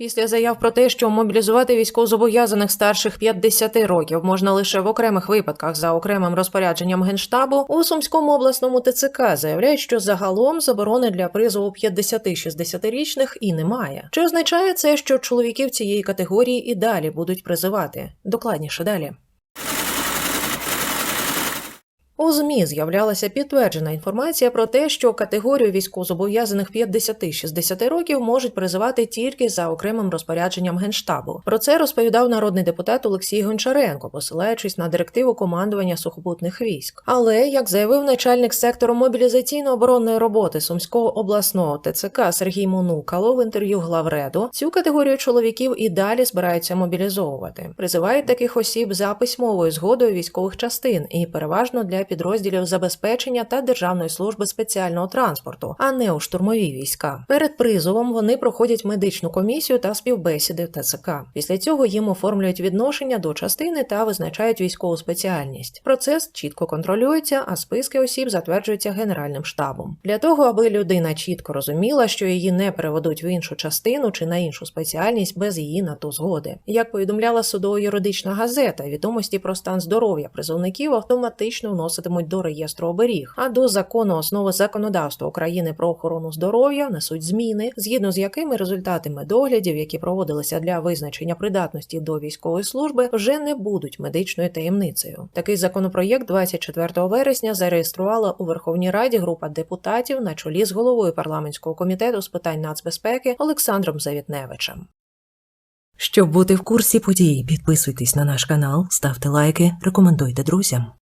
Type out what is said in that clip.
Після заяв про те, що мобілізувати військовозобов'язаних старших 50 років можна лише в окремих випадках за окремим розпорядженням генштабу, у Сумському обласному ТЦК заявляють, що загалом заборони для призову 50-60-річних і немає. Чи означає це, що чоловіків цієї категорії і далі будуть призивати? Докладніше далі. У ЗМІ з'являлася підтверджена інформація про те, що категорію військовозобов'язаних 50-60 років можуть призивати тільки за окремим розпорядженням генштабу. Про це розповідав народний депутат Олексій Гончаренко, посилаючись на директиву командування сухопутних військ. Але як заявив начальник сектору мобілізаційно-оборонної роботи Сумського обласного ТЦК Сергій Монукало в інтерв'ю главреду, цю категорію чоловіків і далі збираються мобілізовувати. Призивають таких осіб за письмовою згодою військових частин і переважно для підрозділів забезпечення та Державної служби спеціального транспорту, а не у штурмові війська. Перед призовом вони проходять медичну комісію та співбесіди в ТЦК. Після цього їм оформлюють відношення до частини та визначають військову спеціальність. Процес чітко контролюється, а списки осіб затверджуються Генеральним штабом. Для того, аби людина чітко розуміла, що її не переведуть в іншу частину чи на іншу спеціальність без її на то згоди. Як повідомляла судово-юридична газета, відомості про стан здоров'я призовників автоматично вноситимуть до реєстру оберіг, а до закону основи законодавства України про охорону здоров'я внесуть зміни, згідно з якими результати медоглядів, які проводилися для визначення придатності до військової служби, вже не будуть медичною таємницею. Такий законопроєкт 24 вересня зареєструвала у Верховній Раді група депутатів на чолі з головою парламентського комітету з питань нацбезпеки Олександром Завітневичем. Щоб бути в курсі подій, підписуйтесь на наш канал, ставте лайки, рекомендуйте друзям.